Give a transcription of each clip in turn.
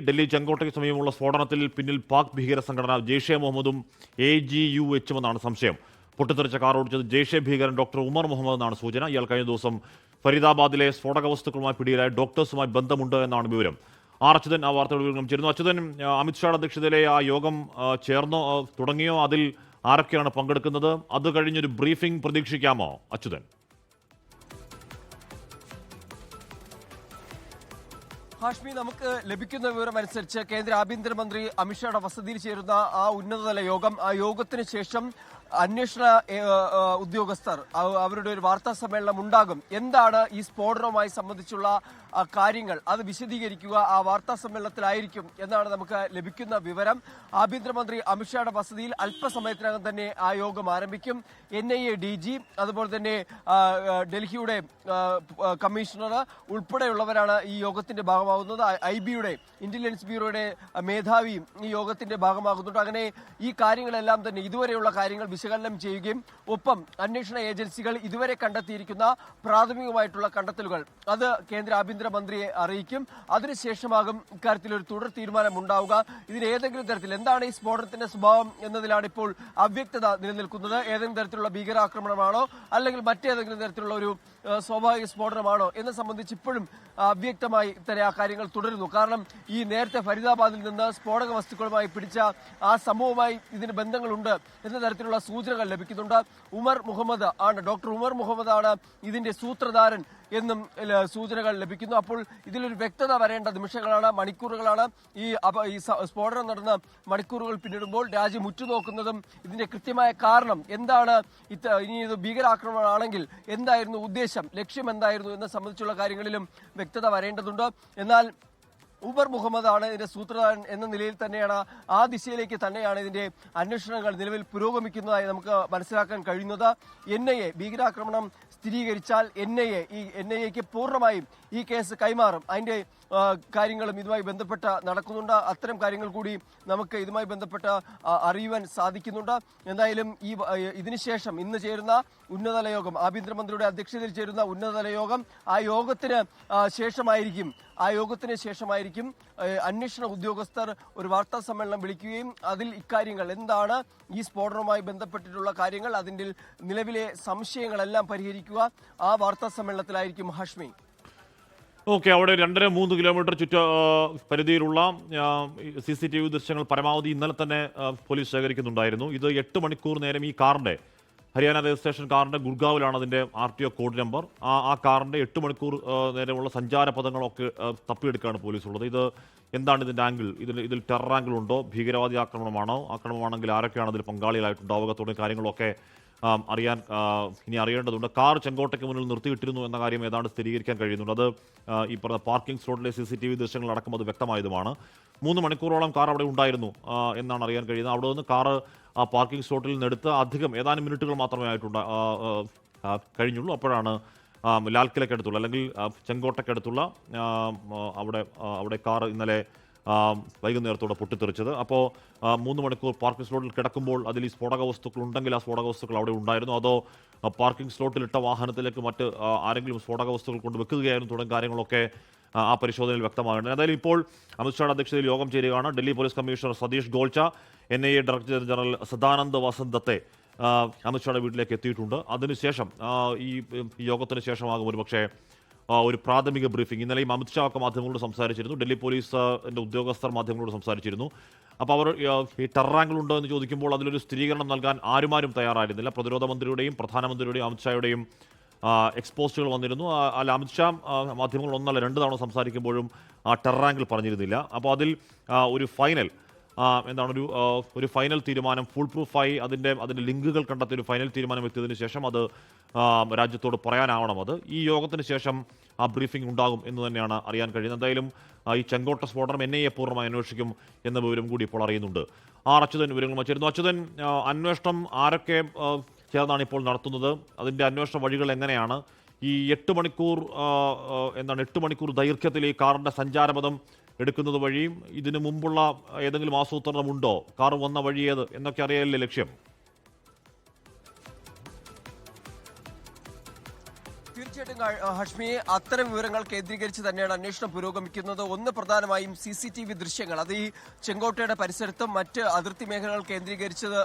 ഡൽഹി ചെങ്കോട്ടയ്ക്ക് സമീപമുള്ള സ്ഫോടനത്തിൽ പിന്നിൽ പാക് ഭീകര സംഘടന ജെയ്ഷെ മുഹമ്മദും എ ജി യു എച്ചും എന്നാണ് സംശയം. പൊട്ടിത്തെറിച്ച കാർ ഓടിച്ചത് ജെയ്ഷെ ഭീകരൻ ഡോക്ടർ ഉമർ മുഹമ്മദ് എന്നാണ് സൂചന. ഇയാൾ കഴിഞ്ഞ ദിവസം ഫരീദാബാദിലെ സ്ഫോടക വസ്തുക്കളുമായി പിടിയിലായ ഡോക്ടേഴ്സുമായി ബന്ധമുണ്ട് എന്നാണ് വിവരം. ആർ അച്യുതൻ ആ വാർത്തയുടെ വിവരം ചേരുന്നു. അച്യുതൻ അമിത്ഷായുടെ അധ്യക്ഷതയിലെ ആ യോഗം ചേർന്നോ തുടങ്ങിയോ? അതിൽ ആരൊക്കെയാണ് പങ്കെടുക്കുന്നത്? അത് കഴിഞ്ഞൊരു ബ്രീഫിംഗ് പ്രതീക്ഷിക്കാമോ അച്യുതൻ? ഹാഷ്മി നമുക്ക് ലഭിക്കുന്ന വിവരം അനുസരിച്ച് കേന്ദ്ര ആഭ്യന്തരമന്ത്രി അമിത്ഷായുടെ വസതിയിൽ ചേരുന്ന ആ ഉന്നതതല യോഗം ആ യോഗത്തിന് ശേഷം അന്വേഷണ ഉദ്യോഗസ്ഥർ അവരുടെ ഒരു വാർത്താ സമ്മേളനം ഉണ്ടാകും. എന്താണ് ഈ സ്ഫോടനവുമായി സംബന്ധിച്ചുള്ള കാര്യങ്ങൾ അത് വിശദീകരിക്കുക ആ വാർത്താ സമ്മേളനത്തിലായിരിക്കും എന്നാണ് നമുക്ക് ലഭിക്കുന്ന വിവരം. ആഭ്യന്തരമന്ത്രി അമിത്ഷായുടെ വസതിയിൽ അല്പസമയത്തിനകം തന്നെ ആ യോഗം ആരംഭിക്കും. N I A D G അതുപോലെ തന്നെ ഡൽഹിയുടെ കമ്മീഷണർ ഉൾപ്പെടെയുള്ളവരാണ് ഈ യോഗത്തിന്റെ ഭാഗമാകുന്നത്. ഐ ബിയുടെ ഇന്റലിജൻസ് ബ്യൂറോയുടെ മേധാവിയും ഈ യോഗത്തിന്റെ ഭാഗമാകുന്നുണ്ട്. അങ്ങനെ ഈ കാര്യങ്ങളെല്ലാം തന്നെ ഇതുവരെയുള്ള കാര്യങ്ങൾ വിശകലനം ചെയ്യുകയും ഒപ്പം അന്വേഷണ ഏജൻസികൾ ഇതുവരെ കണ്ടെത്തിയിരിക്കുന്ന പ്രാഥമികമായിട്ടുള്ള കണ്ടെത്തലുകൾ. അത് കേന്ദ്ര ആഭ്യന്തരമന്ത്രിയെ അറിയിക്കും. അതിനുശേഷമാകും ഇക്കാര്യത്തിൽ ഒരു തുടർ തീരുമാനം ഉണ്ടാവുക ഇതിന് ഏതെങ്കിലും തരത്തിൽ എന്താണ് ഈ സ്ഫോടനത്തിന്റെ സ്വഭാവം എന്നതിലാണ് ഇപ്പോൾ അവ്യക്തത നിലനിൽക്കുന്നത്. ഏതെങ്കിലും തരത്തിലുള്ള ഭീകരാക്രമണമാണോ? അല്ലെങ്കിൽ മറ്റേതെങ്കിലും തരത്തിലുള്ള ഒരു സ്വാഭാവിക സ്ഫോടനമാണോ? എന്ന് സംബന്ധിച്ച് ഇപ്പോഴും അവ്യക്തമായി തന്നെ ആ കാര്യങ്ങൾ തുടരുന്നു. കാരണം ഈ നേരത്തെ ഫരീദാബാദിൽ നിന്ന് സ്ഫോടക വസ്തുക്കളുമായി പിടിച്ച ആ സംഭവവുമായി ഇതിന് ബന്ധങ്ങളുണ്ട് എന്ന തരത്തിലുള്ള സൂചനകൾ ലഭിക്കുന്നുണ്ട്. ഉമർ മുഹമ്മദ് ആണ് ഡോക്ടർ ഉമർ മുഹമ്മദ് ആണ് ഇതിന്റെ സൂത്രധാരൻ. എന്നും സൂചനകൾ ലഭിക്കുന്നു. അപ്പോൾ ഇതിലൊരു വ്യക്തത വരേണ്ട നിമിഷങ്ങളാണ് മണിക്കൂറുകളാണ്. ഈ ഈ സ്ഫോടനം നടന്ന മണിക്കൂറുകൾ പിന്നിടുമ്പോൾ രാജ്യം ഉറ്റുനോക്കുന്നതും ഇതിന്റെ കൃത്യമായ കാരണം എന്താണ്? ഇത്ത ഇനി ഇത് ഭീകരാക്രമണമാണെങ്കിൽ എന്തായിരുന്നു ഉദ്ദേശം ലക്ഷ്യം എന്തായിരുന്നു എന്ന സംബന്ധിച്ചുള്ള കാര്യങ്ങളിലും വ്യക്തത വരേണ്ടതുണ്ട്. എന്നാൽ ഉമർ മുഹമ്മദ് ആണ് ഇതിന്റെ സൂത്രധാരൻ എന്ന നിലയിൽ തന്നെയാണ് ആ ദിശയിലേക്ക് തന്നെയാണ് ഇതിന്റെ അന്വേഷണങ്ങൾ നിലവിൽ പുരോഗമിക്കുന്നതായി നമുക്ക് മനസ്സിലാക്കാൻ കഴിയുന്നത്. എൻ ഐ എ ഭീകരാക്രമണം സ്ഥിരീകരിച്ചാൽ എൻ ഐ എ ഈ എൻ ഐ എക്ക് പൂർണമായും ഈ കേസ് കൈമാറും. അതിന്റെ ആ, കാര്യങ്ങളും ഇതുമായി ബന്ധപ്പെട്ട നടക്കുന്നുണ്ട്. അത്തരം കാര്യങ്ങൾ കൂടി നമുക്ക് ഇതുമായി ബന്ധപ്പെട്ട് അറിയുവാൻ സാധിക്കുന്നുണ്ട്. എന്തായാലും ഈ ഇതിനുശേഷം ഇന്ന് ചേരുന്ന ഉന്നതതല യോഗം ആഭ്യന്തരമന്ത്രിയുടെ അധ്യക്ഷതയിൽ ചേരുന്ന ഉന്നതതല യോഗം ആ യോഗത്തിന് ശേഷമായിരിക്കും ആ യോഗത്തിന് ശേഷമായിരിക്കും അന്വേഷണ ഉദ്യോഗസ്ഥർ ഒരു വാർത്താ സമ്മേളനം വിളിക്കുകയും അതിൽ ഇക്കാര്യങ്ങൾ എന്താണ് ഈ സ്ഫോടനവുമായി ബന്ധപ്പെട്ടിട്ടുള്ള കാര്യങ്ങൾ അതിന്റെ നിലവിലെ സംശയങ്ങളെല്ലാം പരിഹരിക്കുക. ആ വാർത്താ സമ്മേളനത്തിലായിരിക്കും ഹാഷ്മി. ഓക്കെ അവിടെ രണ്ടര മൂന്ന് കിലോമീറ്റർ ചുറ്റ പരിധിയിലുള്ള സി സി ടി വി ദൃശ്യങ്ങൾ പരമാവധി ഇന്നലെ തന്നെ പോലീസ് ശേഖരിക്കുന്നുണ്ടായിരുന്നു. ഇത് എട്ട് മണിക്കൂർ നേരം ഈ കാറിന്റെ ഹരിയാന രജിസ്ട്രേഷൻ കാറിന്റെ ഗുർഗാവിലാണ് അതിന്റെ R T O code number. ആ ആ കാറിന്റെ എട്ട് മണിക്കൂർ നേരമുള്ള സഞ്ചാര പദങ്ങളൊക്കെ തപ്പിയെടുക്കുകയാണ് പോലീസ് ഉള്ളത്. ഇത് എന്താണ് ഇതിന്റെ ആംഗിൾ? ഇതിൽ ഇതിൽ ടെറർ ആംഗിൾ ഉണ്ടോ? ഭീകരവാദി ആക്രമണമാണോ? ആക്രമണമാണെങ്കിൽ ആരൊക്കെയാണ് അതിൽ പങ്കാളികളായിട്ടുണ്ടാവുക? തുടങ്ങിയ കാര്യങ്ങളൊക്കെ അറിയാൻ ഇനി അറിയേണ്ടതുണ്ട്. കാർ ചെങ്കോട്ടയ്ക്ക് മുന്നിൽ നിർത്തിയിട്ടിരുന്നു എന്ന കാര്യം ഏതാണ്ട് സ്ഥിരീകരിക്കാൻ കഴിയുന്നുണ്ട്. അത് ഈ പറഞ്ഞ പാർക്കിംഗ് സ്ലോട്ടിലെ സി സി ടി വി ദൃശ്യങ്ങൾ അടക്കം അത് വ്യക്തമായതുമാണ്. മൂന്ന് മണിക്കൂറോളം കാർ അവിടെ ഉണ്ടായിരുന്നു എന്നാണ് അറിയാൻ കഴിയുന്നത്. അവിടെ നിന്ന് കാറ് ആ പാർക്കിംഗ് സ്ലോട്ടിൽ നിന്നെടുത്ത് അധികം ഏതാനും മിനിറ്റുകൾ മാത്രമേ ആയിട്ടുണ്ട് കഴിഞ്ഞുള്ളൂ. അപ്പോഴാണ് ലാൽക്കിലക്കടുത്തുള്ള അല്ലെങ്കിൽ ചെങ്കോട്ടയ്ക്കടുത്തുള്ള അവിടെ അവിടെ കാർ ഇന്നലെ വൈകുന്നേരത്തോടെ പൊട്ടിത്തെറിച്ചത്. അപ്പോൾ മൂന്ന് മണിക്കൂർ പാർക്കിംഗ് സ്ലോട്ടിൽ കിടക്കുമ്പോൾ അതിൽ ഈ സ്ഫോടക വസ്തുക്കൾ ഉണ്ടെങ്കിൽ ആ സ്ഫോടക വസ്തുക്കൾ അവിടെ ഉണ്ടായിരുന്നു? അതോ പാർക്കിംഗ് സ്ലോട്ടിൽ ഇട്ട വാഹനത്തിലേക്ക് മറ്റ് ആരെങ്കിലും സ്ഫോടക വസ്തുക്കൾ കൊണ്ട് വെക്കുകയായിരുന്നു തുടങ്ങിയ കാര്യങ്ങളൊക്കെ ആ, പരിശോധനയിൽ വ്യക്തമാകുന്നത് എന്തായാലും ഇപ്പോൾ അമിത്ഷായുടെ അധ്യക്ഷതയിൽ യോഗം ചേരുകയാണ്. Delhi police commissioner Satish Golcha N I A director general Sadanand വസന്തത്തെ അമിത്ഷായുടെ വീട്ടിലേക്ക് എത്തിയിട്ടുണ്ട്. അതിനുശേഷം ഈ യോഗത്തിന് ശേഷമാകും ഒരുപക്ഷേ ഒരു പ്രാഥമിക ബ്രീഫിംഗ് ഇന്നലെയും അമിത്ഷാ ഒക്കെ മാധ്യമങ്ങളോട് സംസാരിച്ചിരുന്നു. ഡൽഹി പോലീസിന്റെ ഉദ്യോഗസ്ഥർ മാധ്യമങ്ങളോട് സംസാരിച്ചിരുന്നു. അപ്പോൾ അവർ ഈ ടെററാങ്കിൾ ഉണ്ടോ എന്ന് ചോദിക്കുമ്പോൾ അതിലൊരു സ്ഥിരീകരണം നൽകാൻ ആരുമാരും തയ്യാറായിരുന്നില്ല. പ്രതിരോധ മന്ത്രിയുടെയും പ്രധാനമന്ത്രിയുടെയും അമിത്ഷായുടെയും എക്സ്പോസ്റ്റുകൾ വന്നിരുന്നു. അല്ല അമിത്ഷാ മാധ്യമങ്ങൾ ഒന്നല്ല രണ്ട് തവണ സംസാരിക്കുമ്പോഴും ആ ടെററാങ്കിൾ പറഞ്ഞിരുന്നില്ല. അപ്പോൾ അതിൽ ഒരു ഫൈനൽ എന്താണ് ഒരു ഒരു ഫൈനൽ തീരുമാനം ഫുൾ പ്രൂഫായി അതിന്റെ അതിന്റെ ലിങ്കുകൾ കണ്ടെത്തി ഒരു ഫൈനൽ തീരുമാനം എത്തിയതിനു ശേഷം അത് രാജ്യത്തോട് പറയാനാവണം അത്. ഈ യോഗത്തിന് ശേഷം ആ ബ്രീഫിംഗ് ഉണ്ടാകും എന്ന് തന്നെയാണ് അറിയാൻ കഴിയുന്നത്. എന്തായാലും ഈ ചെങ്കോട്ട സ്ഫോടനം എൻ ഐ എ പൂർണമായി അന്വേഷിക്കും എന്ന വിവരം കൂടി ഇപ്പോൾ അറിയുന്നുണ്ട്. ആർ അച്യുതൻ വിവരങ്ങൾ വച്ചിരുന്നു. അച്യുതൻ അന്വേഷണം ആരൊക്കെ ചേർന്നാണ് ഇപ്പോൾ നടത്തുന്നത്? അതിന്റെ അന്വേഷണ വഴികൾ എങ്ങനെയാണ്? ഈ എട്ട് മണിക്കൂർ എന്താണ് എട്ട് മണിക്കൂർ ദൈർഘ്യത്തിൽ ഈ കാറിന്റെ സഞ്ചാരപഥം എടുക്കുന്നത് വഴിയും ഇതിനു മുമ്പുള്ള ഏതെങ്കിലും ആസൂത്രണമുണ്ടോ? കാർ വന്ന വഴി ഏത്? എന്നൊക്കെ അറിയാനല്ലേ ലക്ഷ്യം. തീർച്ചയായിട്ടും ഹഷ്മി അത്തരം വിവരങ്ങൾ കേന്ദ്രീകരിച്ച് തന്നെയാണ് അന്വേഷണം പുരോഗമിക്കുന്നത്. ഒന്ന് പ്രധാനമായും സി സി ടി വി ദൃശ്യങ്ങൾ. അത് ഈ ചെങ്കോട്ടയുടെ പരിസരത്തും മറ്റ് അതിർത്തി മേഖലകൾ കേന്ദ്രീകരിച്ചത്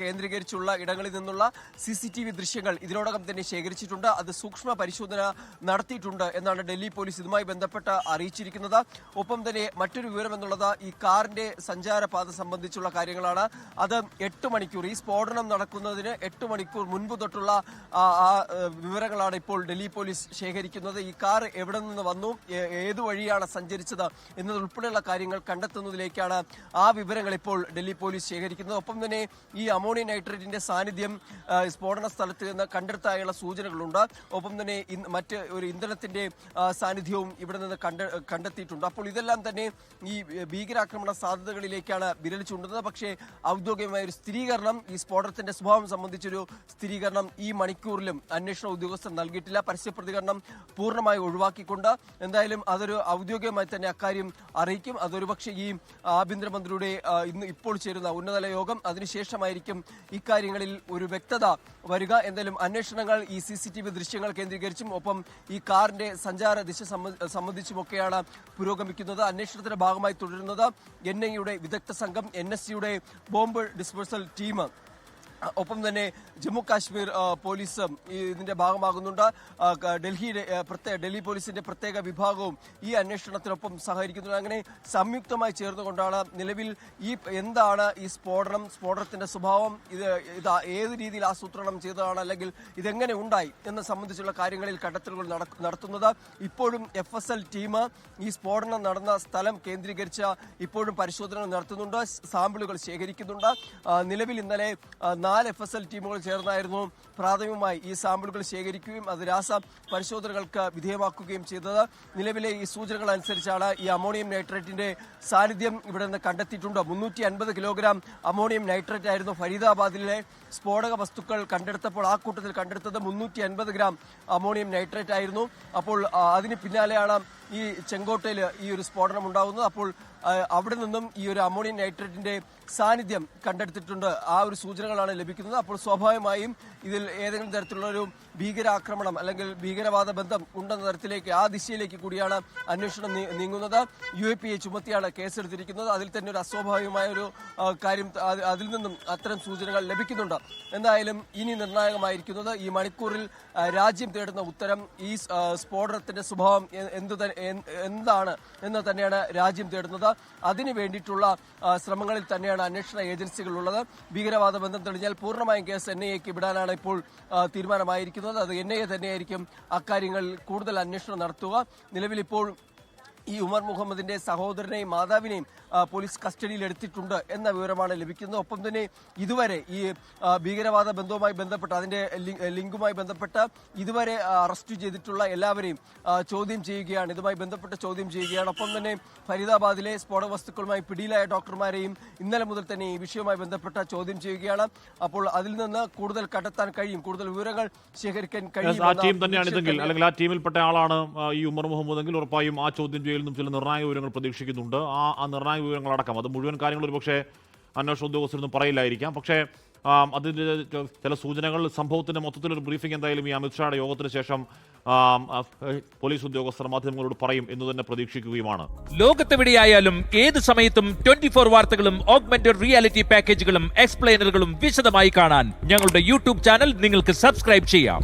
കേന്ദ്രീകരിച്ചുള്ള ഇടങ്ങളിൽ നിന്നുള്ള സി സി ടി വി ദൃശ്യങ്ങൾ ഇതിനോടകം തന്നെ ശേഖരിച്ചിട്ടുണ്ട്. അത് സൂക്ഷ്മ പരിശോധന നടത്തിയിട്ടുണ്ട് എന്നാണ് ഡൽഹി പോലീസ് ഇതുമായി ബന്ധപ്പെട്ട് അറിയിച്ചിരിക്കുന്നത്. ഒപ്പം തന്നെ മറ്റൊരു വിവരം എന്നുള്ളത് ഈ കാറിന്റെ സഞ്ചാരപാത സംബന്ധിച്ചുള്ള കാര്യങ്ങളാണ്. അത് എട്ട് മണിക്കൂർ ഈ സ്ഫോടനം നടക്കുന്നതിന് എട്ട് മണിക്കൂർ മുൻപ് തൊട്ടുള്ള വിവരങ്ങളാണ് ഇപ്പോൾ ഡൽഹി പോലീസ് ശേഖരിക്കുന്നത്. ഈ കാർ എവിടെ നിന്ന് വന്നു? ഏത് വഴിയാണ് സഞ്ചരിച്ചത് എന്നതുൾപ്പെടെയുള്ള കാര്യങ്ങൾ കണ്ടെത്തുന്നതിലേക്കാണ് ആ വിവരങ്ങൾ ഇപ്പോൾ ഡൽഹി പോലീസ് ശേഖരിക്കുന്നത്. ഒപ്പം തന്നെ ഈ അമോണിയ നൈട്രേറ്റിന്റെ സാന്നിധ്യം സ്ഫോടന സ്ഥലത്ത് നിന്ന് കണ്ടെടുത്തായുള്ള സൂചനകളുണ്ട്. ഒപ്പം തന്നെ മറ്റ് ഒരു ഇന്ധനത്തിന്റെ സാന്നിധ്യവും ഇവിടെ നിന്ന് കണ്ട കണ്ടെത്തിയിട്ടുണ്ട്. അപ്പോൾ ഇതെല്ലാം തന്നെ ഈ ഭീകരാക്രമണ സാധ്യതകളിലേക്കാണ് വിരൽ ചൂണ്ടുന്നത്. പക്ഷേ ഔദ്യോഗികമായ ഒരു സ്ഥിരീകരണം ഈ സ്ഫോടനത്തിന്റെ സ്വഭാവം സംബന്ധിച്ചൊരു സ്ഥിരീകരണം ഈ മണിക്കൂറിലും അന്വേഷണ ഉദ്യോഗസ്ഥർ നൽകിയിട്ടില്ല. പരസ്യ പ്രതികരണം പൂർണമായി ഒഴിവാക്കിക്കൊണ്ട് എന്തായാലും അതൊരു ഔദ്യോഗികമായി തന്നെ അക്കാര്യം അറിയിക്കും. അതൊരു പക്ഷേ ഈ ആഭ്യന്തരമന്ത്രിയുടെ ഇന്ന് ഇപ്പോൾ ചേരുന്ന ഉന്നതതല യോഗം അതിനുശേഷമായിരിക്കും ഇക്കാര്യങ്ങളിൽ ഒരു വ്യക്തത വരിക. എന്തായാലും അന്വേഷണങ്ങൾ ഈ സി സി ടി വി ദൃശ്യങ്ങൾ കേന്ദ്രീകരിച്ചും ഒപ്പം ഈ കാറിന്റെ സഞ്ചാര ദിശ സംബ- സംബന്ധിച്ചുമൊക്കെയാണ് പുരോഗമിക്കുന്നത്. അന്വേഷണത്തിന്റെ ഭാഗമായി തുടരുന്നത് എൻ ഐയുടെ വിദഗ്ധ സംഘം എൻ എസ് സിയുടെ ബോംബ് ഡിസ്പോസൽ ടീം. ഒപ്പം തന്നെ ജമ്മു കാശ്മീർ പോലീസും ഇതിന്റെ ഭാഗമാകുന്നുണ്ട്. ഡൽഹിയുടെ പ്രത്യേക ഡൽഹി പോലീസിന്റെ പ്രത്യേക വിഭാഗവും ഈ അന്വേഷണത്തിനൊപ്പം സഹകരിക്കുന്നുണ്ട്. അങ്ങനെ സംയുക്തമായി ചേർന്നുകൊണ്ടാണ് നിലവിൽ ഈ എന്താണ് ഈ സ്ഫോടനം സ്ഫോടനത്തിന്റെ സ്വഭാവം ഇത് ഇത് ഏത് രീതിയിൽ ആസൂത്രണം ചെയ്തതാണ് അല്ലെങ്കിൽ ഇതെങ്ങനെ ഉണ്ടായി എന്ന് സംബന്ധിച്ചുള്ള കാര്യങ്ങളിൽ കണ്ടെത്തലുകൾ നട- നടത്തുന്നത്. ഇപ്പോഴും എഫ് എസ് എൽ ടീം ഈ സ്ഫോടനം നടന്ന സ്ഥലം കേന്ദ്രീകരിച്ച് ഇപ്പോഴും പരിശോധന നടത്തുന്നുണ്ട്. സാമ്പിളുകൾ ശേഖരിക്കുന്നുണ്ട്. നിലവിൽ ഇന്നലെ നാല് എഫ് എസ് എൽ ടീമുകൾ ചേർന്നായിരുന്നു പ്രാഥമികമായി ഈ സാമ്പിളുകൾ ശേഖരിക്കുകയും അത് രാസ പരിശോധനകൾക്ക് വിധേയമാക്കുകയും ചെയ്തത്. നിലവിലെ ഈ സൂചനകൾ അനുസരിച്ചാണ് ഈ അമോണിയം നൈട്രേറ്റിന്റെ സാന്നിധ്യം ഇവിടെ നിന്ന് കണ്ടെത്തിയിട്ടുണ്ട്. മുന്നൂറ്റി അൻപത് കിലോഗ്രാം അമോണിയം നൈട്രേറ്റ് ആയിരുന്നു ഫരീദാബാദിലെ സ്ഫോടക വസ്തുക്കൾ കണ്ടെടുത്തപ്പോൾ ആ കൂട്ടത്തിൽ കണ്ടെടുത്തത് മുന്നൂറ്റി ഗ്രാം അമോണിയം നൈട്രേറ്റ് ആയിരുന്നു. അപ്പോൾ അതിന് പിന്നാലെയാണ് ഈ ചെങ്കോട്ടയിൽ ഈ ഒരു സ്ഫോടനം ഉണ്ടാകുന്നത് അപ്പോൾ അവിടെ നിന്നും ഈ ഒരു അമോണിയം നൈട്രേറ്റിന്റെ സാന്നിധ്യം കണ്ടെടുത്തിട്ടുണ്ട്. ആ ഒരു സൂചനകളാണ് ലഭിക്കുന്നത്. അപ്പോൾ സ്വാഭാവികമായും ഇതിൽ ഏതെങ്കിലും തരത്തിലുള്ള ഒരു ഭീകരാക്രമണം അല്ലെങ്കിൽ ഭീകരവാദ ബന്ധം ഉണ്ടെന്ന തരത്തിലേക്ക് ആ ദിശയിലേക്ക് കൂടിയാണ് അന്വേഷണം നീങ്ങുന്നത്. യു എ പി എ ചുമത്തിയാണ് കേസെടുത്തിരിക്കുന്നത്. അതിൽ തന്നെ ഒരു അസ്വാഭാവികമായ ഒരു കാര്യം അതിൽ നിന്നും അത്തരം സൂചനകൾ ലഭിക്കുന്നുണ്ട്. എന്തായാലും ഇനി നിർണായകമായിരിക്കുന്നത് ഈ മണിക്കൂറിൽ രാജ്യം തേടുന്ന ഉത്തരം ഈ സ്ഫോടനത്തിന്റെ സ്വഭാവം എന്ത് എന്താണ് എന്ന് തന്നെയാണ് രാജ്യം തേടുന്നത്. അതിനു വേണ്ടിയിട്ടുള്ള ശ്രമങ്ങളിൽ തന്നെയാണ് അന്വേഷണ ഏജൻസികൾ ഉള്ളത് ഭീകരവാദ ബന്ധം തെളിഞ്ഞാൽ പൂർണമായും കേസ് എൻ ഐ എക്ക് വിടാനാണ് ഇപ്പോൾ തീരുമാനമായിരിക്കുന്നത്. അത് എൻ ഐ എ തന്നെയായിരിക്കും അക്കാര്യങ്ങളിൽ കൂടുതൽ അന്വേഷണം നടത്തുക. നിലവിൽ ഇപ്പോൾ ഈ ഉമർ മുഹമ്മദിന്റെ സഹോദരനെയും മാതാവിനെയും പോലീസ് കസ്റ്റഡിയിൽ എടുത്തിട്ടുണ്ട് എന്ന വിവരമാണ് ലഭിക്കുന്നത്. ഒപ്പം തന്നെ ഇതുവരെ ഈ ഭീകരവാദ ബന്ധവുമായി ബന്ധപ്പെട്ട അതിന്റെ ലിങ്കുമായി ബന്ധപ്പെട്ട ഇതുവരെ അറസ്റ്റ് ചെയ്തിട്ടുള്ള എല്ലാവരെയും ചോദ്യം ചെയ്യുകയാണ്. ഇതുമായി ബന്ധപ്പെട്ട് ചോദ്യം ചെയ്യുകയാണ്. ഒപ്പം തന്നെ ഫരീദാബാദിലെ സ്ഫോടക വസ്തുക്കളുമായി പിടിയിലായ ഡോക്ടർമാരെയും ഇന്നലെ മുതൽ തന്നെ ഈ വിഷയവുമായി ബന്ധപ്പെട്ട ചോദ്യം ചെയ്യുകയാണ്. അപ്പോൾ അതിൽ നിന്ന് കൂടുതൽ കണ്ടെത്താൻ കഴിയും. കൂടുതൽ വിവരങ്ങൾ ശേഖരിക്കാൻ കഴിയും ആ ടീം തന്നെയാണ് ഇതെങ്കിൽ അല്ലെങ്കിൽ ആ ടീമിൽപ്പെട്ട ആളാണ് ഈ ഉമർ മുഹമ്മദ് എങ്കിൽ ഉറപ്പായും ആ ചോദ്യം നിന്നും ചില നിർണായക വിവരങ്ങൾ പ്രതീക്ഷിക്കുന്നുണ്ട്. ആ ആ നിർണായക വിവരങ്ങളടക്കം. അത് മുഴുവൻ കാര്യങ്ങൾ ഒരു പക്ഷേ അന്വേഷണ ഉദ്യോഗസ്ഥരൊന്നും പറയില്ലായിരിക്കാം. പക്ഷേ അതിന്റെ ചില സൂചനകൾ സംഭവത്തിന്റെ മൊത്തത്തിലൊരു ബ്രീഫിംഗ് എന്തായാലും ഈ അമിത്ഷായുടെ യോഗത്തിന് ശേഷം പോലീസ് ഉദ്യോഗസ്ഥർ മാധ്യമങ്ങളോട് പറയും എന്ന് തന്നെ പ്രതീക്ഷിക്കുകയുമാണ്. ലോകത്തെവിടെയായാലും ഏത് സമയത്തും ട്വന്റി ഫോർ വാർത്തകളും ഓഗ്മെന്റഡ് റിയാലിറ്റി പാക്കേജുകളും എക്സ്പ്ലെയിനറുകളും വിശദമായി കാണാൻ ഞങ്ങളുടെ യൂട്യൂബ് ചാനൽ നിങ്ങൾക്ക് സബ്സ്ക്രൈബ് ചെയ്യാം.